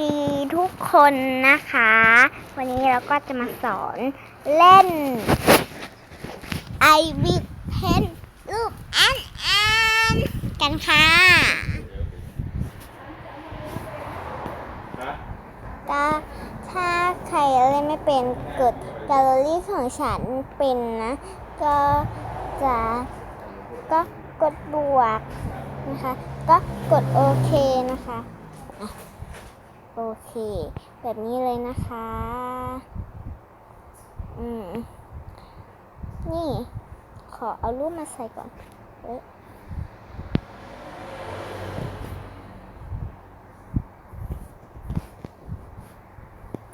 ดีทุกคนนะคะ วันนี้เราก็จะมาสอนเล่น I w i pen รูปอันอันกันค่ะก็ถ้าใครเล่นไม่เป็นกดแกลเลอรี่ของฉันเป็นนะ ก็จะก็กดบวกนะคะ ก็กดโอเคนะคะอะ โอเค แบบนี้เลยนะคะ อืม นี่ ขอเอารูปมาใส่ก่อนเอ๊ะ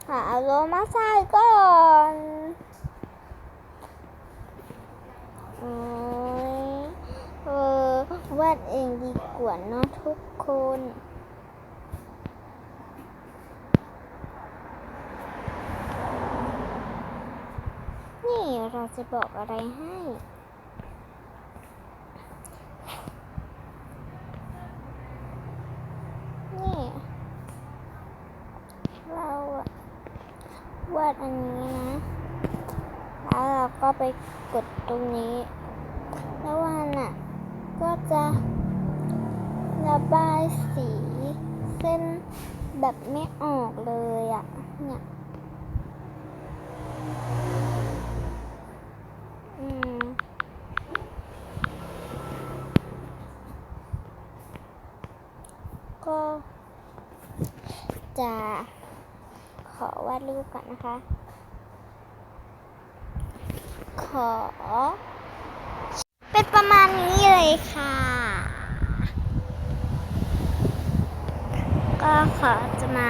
หาอารมณ์มาใส่ก่อนโอ้ยเออวาดเองดีกว่าเนอะทุกคน เราจะบอกอะไรให้ นี่ เราอะวาดอันนี้นะ แล้วเราก็ไปกดตรงนี้ แล้ววันอะ ก็จะระบายสีเส้นแบบไม่ออกเลยอะ เนี่ย อืม ก็ จะขอวาดรูปก่อนนะคะ ขอ เป็นประมาณนี้เลยค่ะ ก็ขอจะมา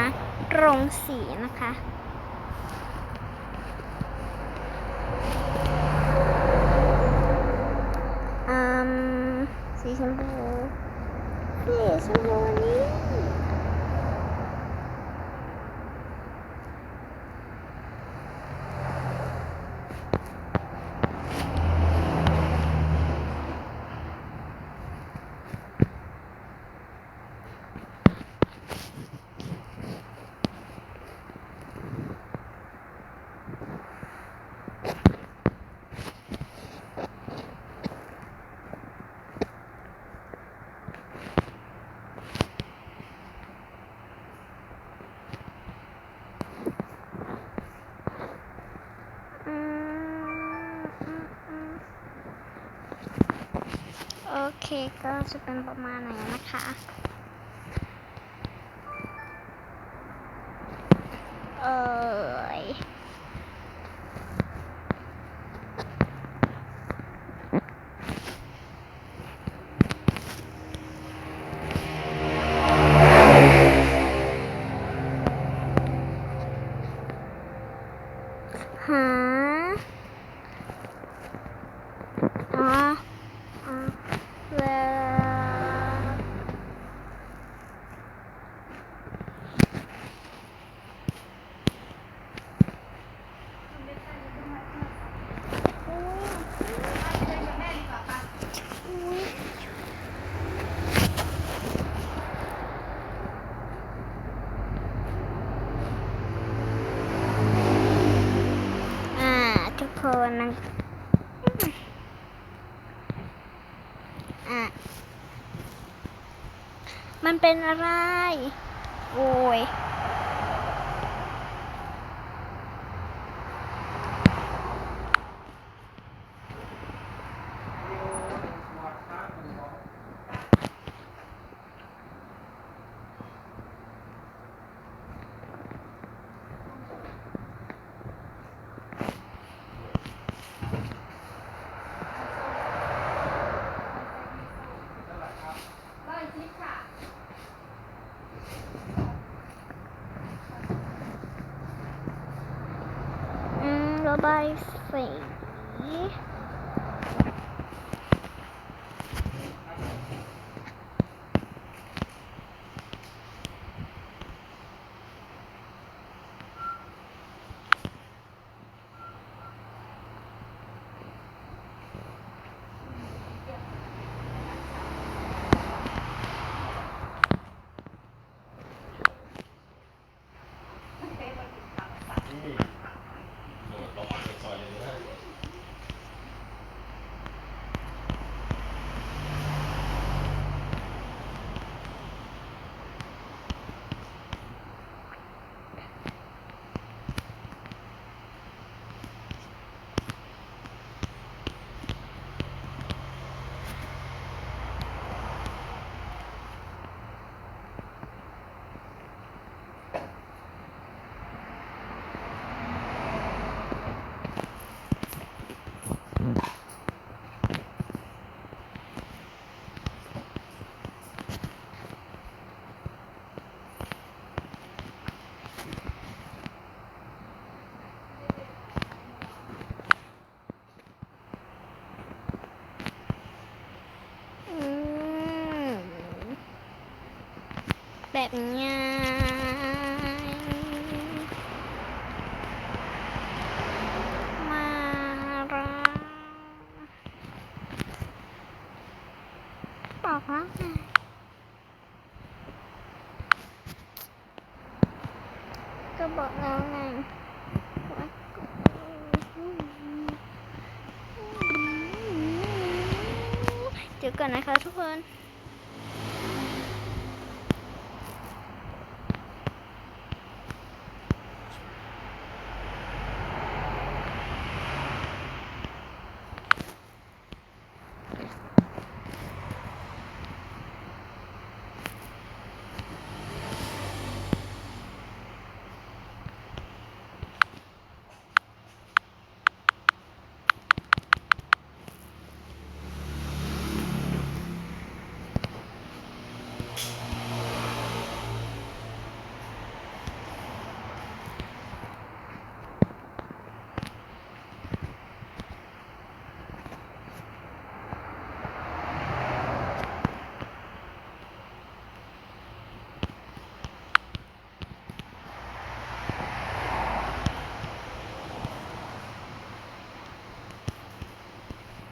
ลงสีนะคะอืมสีชมพูสีชมพูนี้ อืมอืมอืม โอเคก็จะเป็นประมาณไหนนะคะ เอยหาอ๋ออ๋อเวลาอ่า ทุก คนนะอะ มันเป็นอะไร โอ้ย อืม ระบายสีกง่ายมารักบอกว่าไงก็บอกแล้วไงเดี๋ยวก่อนนะคะทุกคน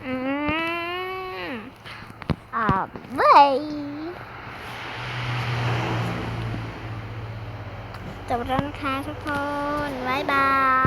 อืมอ่าบาย จบแล้วนะคะทุกคน บ๊ายบาย